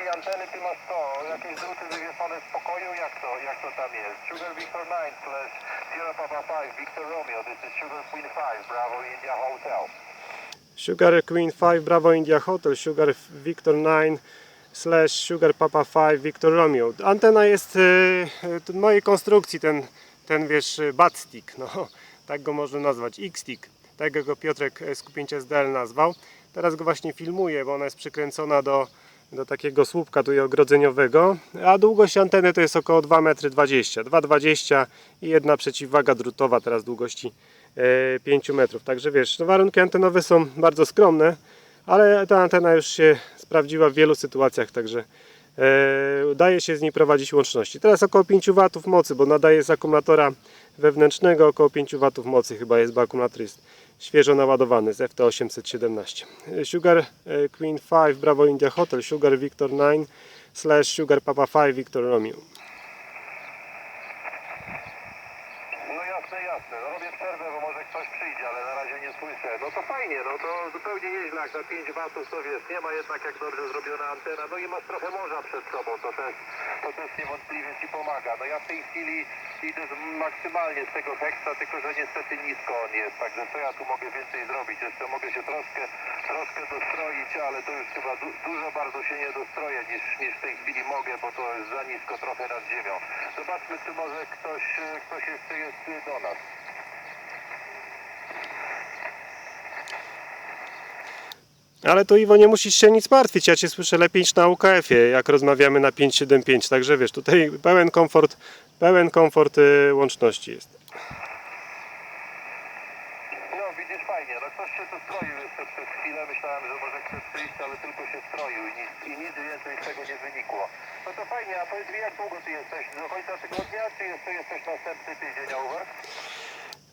mi anteny, ty masz co? Jakieś druty wywieszone z pokoju? Jak to, jak to tam jest? Sugar Victor 9 slash Sierra Papa 5 Victor Romeo. This is Sugar Queen 5 Bravo India Hotel. Sugar Queen 5 Bravo India Hotel, Sugar Victor 9 slash Sugar Papa 5 Victor Romeo. Antena jest y, y, mojej konstrukcji, ten, ten wiesz, y, bat stick, no, tak go można nazwać, X-stick, tak jak go Piotrek z Q5 SDL nazwał. Teraz go właśnie filmuję, bo ona jest przykręcona do, do takiego słupka tutaj ogrodzeniowego, a długość anteny to jest około 2,20 m, 2,20 i jedna przeciwwaga drutowa teraz długości e, 5 metrów. Także wiesz, no warunki antenowe są bardzo skromne, ale ta antena już się sprawdziła w wielu sytuacjach, także e, daje się z niej prowadzić łączności. Teraz około 5 W mocy, bo nadaje z akumulatora wewnętrznego około 5 W mocy chyba jest, bo akumulator jest świeżo naładowany z FT817. Sugar e, Queen 5 Bravo India Hotel, Sugar Victor 9 slash Sugar Papa 5 Victor Romeo. No jasne, jasne. No robię przerwę, bo może ktoś przyjdzie, ale na razie nie słyszę. No to fajnie, no to zupełnie nieźle. Jak na 5 watów to wiesz, nie ma jednak jak dobrze zrobiona antena. No i masz trochę morza przed sobą, to też, to też niewątpliwie Ci pomaga. No ja w tej chwili idę z, maksymalnie z tego heksa, tylko że niestety nisko on jest. Także co ja tu mogę więcej zrobić? Jeszcze mogę się troszkę, troszkę dostroić, ale to już chyba du, dużo bardzo się nie dostroję niż, niż w tej chwili mogę, bo to jest za nisko trochę nad ziemią. Zobaczmy, czy może ktoś, e, ktoś jeszcze jest do nas. Ale to Iwo nie musisz się nic martwić, ja Cię słyszę lepiej niż na UKF-ie, jak rozmawiamy na 575, także wiesz, tutaj pełen komfort, pełen komfort y, łączności jest. No widzisz fajnie, no ktoś się tu stroił jeszcze przez chwilę, myślałem, że może ktoś przyjść, ale tylko się stroił i nic, i nic więcej z tego nie wynikło. No to fajnie, a powiedz mi jak długo Ty jesteś? Do końca tygodnia, czy jeszcze jesteś następny tydzień over?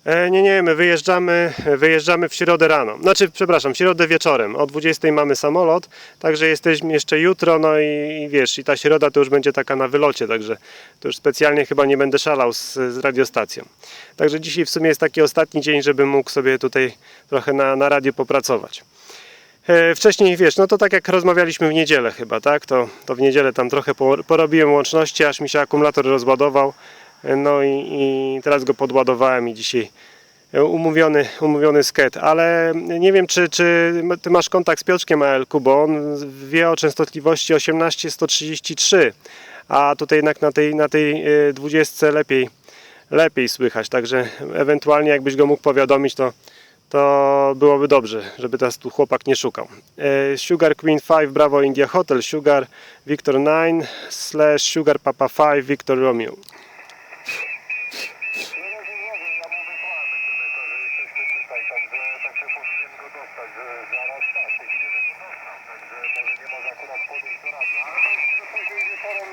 E, nie, nie, my wyjeżdżamy, wyjeżdżamy w środę rano, znaczy przepraszam, w środę wieczorem, o 20 mamy samolot, także jesteśmy jeszcze jutro, no i, i wiesz, i ta środa to już będzie taka na wylocie, także to już specjalnie chyba nie będę szalał z, z radiostacją. Także dzisiaj w sumie jest taki ostatni dzień, żebym mógł sobie tutaj trochę na, na radiu popracować. E, Wcześniej wiesz, no to tak jak rozmawialiśmy w niedzielę chyba, tak? To, to w niedzielę tam trochę po- porobiłem łączności, aż mi się akumulator rozładował. E, No i, i teraz go podładowałem i dzisiaj e, umówiony, umówiony sket, ale nie wiem czy, czy ty masz kontakt z Piotrkiem ALK, bo on wie o częstotliwości 18133, a tutaj jednak na tej, na tej e, 20 lepiej, lepiej słychać, także ewentualnie jakbyś go mógł powiadomić, to to byłoby dobrze, żeby teraz tu chłopak nie szukał. E, Sugar Queen 5 Bravo India Hotel, Sugar Victor 9 slash Sugar Papa 5 Victor Romeo. No rozumiem, ja mu wysłałem SMS-a, że jesteśmy tutaj, także powinien go dostać, że zaraz tak, to widzę, że go dostał, także może nie może akurat podejść do radia, ale jest, że później wieczorem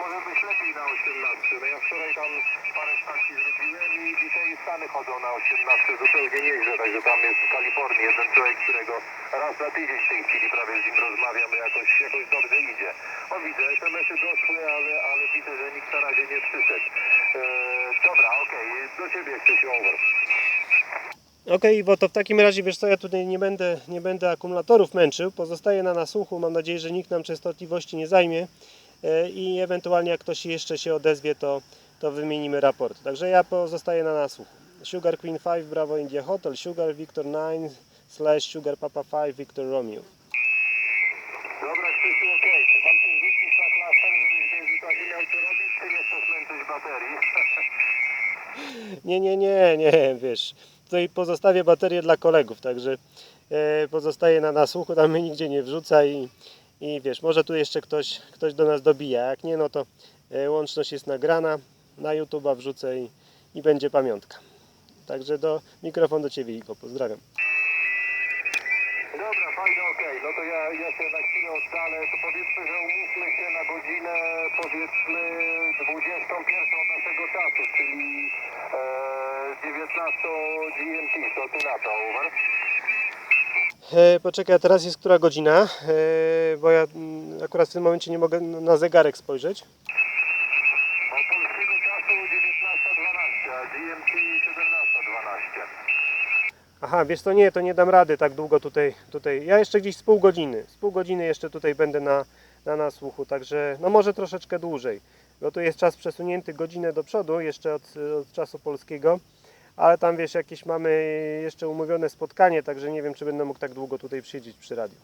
może być lepiej na 18. No ja wczoraj tam parę stacji zrobiłem i dzisiaj Stany chodzą na 18 zupełnie nieźle, także tam jest w Kalifornii jeden człowiek, którego raz na tydzień w tej chwili prawie z nim rozmawiam, jakoś, jakoś dobrze idzie. O widzę, SMS-y doszły, ale, ale widzę, że nikt na razie nie przyszedł. Eee, dobra, okej, do ciebie Krzysiu, over. Okej, bo to w takim razie wiesz co, ja tutaj nie będę, nie będę akumulatorów męczył, pozostaję na nasłuchu, mam nadzieję, że nikt nam częstotliwości nie zajmie e, i ewentualnie jak ktoś jeszcze się odezwie, to, to wymienimy raport. Także ja pozostaję na nasłuchu. Sugar Queen 5 Bravo India Hotel, Sugar Victor 9 slash Sugar Papa 5 Victor Romeo. Dobra Krzysiu, okej, czy mam tu rzucić na klaster, żebyś w międzyczasie miał co robić, czy nie chcesz męczyć baterii? Nie, nie, nie, nie, wiesz. Tutaj pozostawię baterię dla kolegów, także e, pozostaję na nasłuchu, tam mnie nigdzie nie wrzuca i, i wiesz, może tu jeszcze ktoś, ktoś do nas dobija. Jak nie, no to e, łączność jest nagrana, na YouTube'a wrzucę i, i będzie pamiątka. Także do mikrofon do Ciebie, Iko, pozdrawiam. Dobra, fajnie, okej, no to ja, ja się na chwilę oddalę, to powiedzmy, że umówmy się na godzinę, powiedzmy 21 naszego czasu, czyli e, 19 GMT, co ty na to, over? E, poczekaj, teraz jest która godzina? E, bo ja mm, akurat w tym momencie nie mogę na zegarek spojrzeć. Od polskiego czasu 19.12, a GMT 17.12. Aha, wiesz co, nie, to nie dam rady tak długo tutaj, tutaj. Ja jeszcze gdzieś z pół godziny, z pół godziny jeszcze tutaj będę na, na nasłuchu, także no może troszeczkę dłużej, bo tu jest czas przesunięty godzinę do przodu, jeszcze od, od czasu polskiego, ale tam wiesz, jakieś mamy jeszcze umówione spotkanie, także nie wiem, czy będę mógł tak długo tutaj przyjść przy radiu.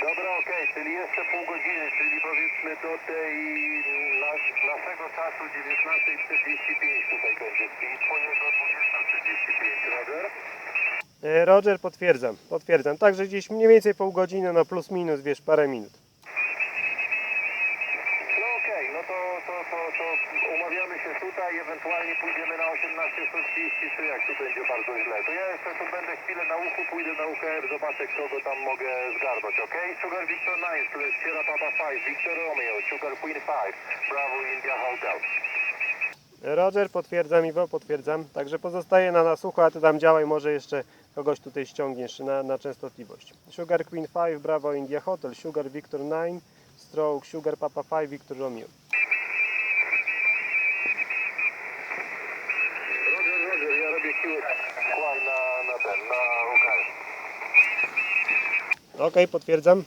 Dobra, okej, czyli jeszcze pół godziny, czyli powiedzmy do tej nas, naszego czasu 19.45 tutaj będzie, czyli twojego 20.45, Roger? E, Roger, potwierdzam, potwierdzam, także gdzieś mniej więcej pół godziny, no plus minus, wiesz, parę minut. No okej, no to, to, to, to umawiamy się tutaj, ewentualnie pójdziemy na 18.33, jak tu będzie bardzo źle. To ja jeszcze tu będę chwilę na uchu, pójdę na UKR, zobaczę kogo tam mogę zgarnąć, okej? Sugar Victor 9, to jest Sierra Papa 5, Victor Romeo, Sugar Queen 5, Bravo India Hotel. Roger, potwierdzam, Iwo, potwierdzam. Także pozostaje na nasłuchu, a ty tam działaj, może jeszcze kogoś tutaj ściągniesz na, na częstotliwość. Sugar Queen 5, Bravo India Hotel, Sugar Victor 9, Stroke, Sugar Papa 5, Victor Romeo. Roger, Roger, ja robię Q kłaj na, na ten, na UKR. Ok, potwierdzam.